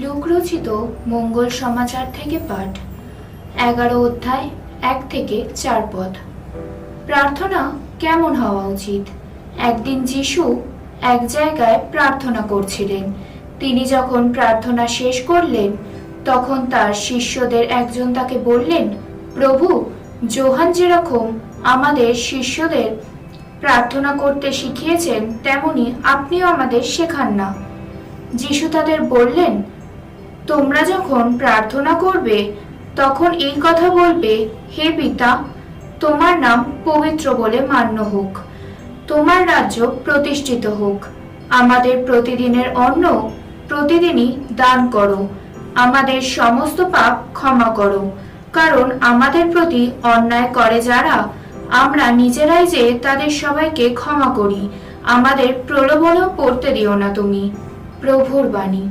লোকরচিত মঙ্গল সমাচার থেকে পাঠ, এগারো অধ্যায়, এক থেকে চার পদ। প্রার্থনা কেমন হওয়া উচিত? একদিন যিশু এক জায়গায় প্রার্থনা করছিলেন। তিনি যখন প্রার্থনা শেষ করলেন, তখন তার শিষ্যদের একজন তাকে বললেন, প্রভু, জোহান যেরকম আমাদের শিষ্যদের প্রার্থনা করতে শিখিয়েছেন, তেমনি আপনিও আমাদের শেখান না। যিশু তাদের বললেন তোমরা যখন প্রার্থনা করবে, তখন এই কথা বলবে, হে পিতা, তোমার নাম পবিত্র বলে মান্য হোক। তোমার রাজ্য প্রতিষ্ঠিত হোক। আমাদের প্রতিদিনের অন্ন প্রতিদিনই দান করো। আমাদের সমস্ত পাপ ক্ষমা করো। কারণ আমাদের প্রতি অন্যায় করে যারা, আমরা নিজেরাই যে তাদের সবাইকে ক্ষমা করি, আমাদের প্রলোভনও পড়তে দিও না তুমি। প্রভুর বাণী।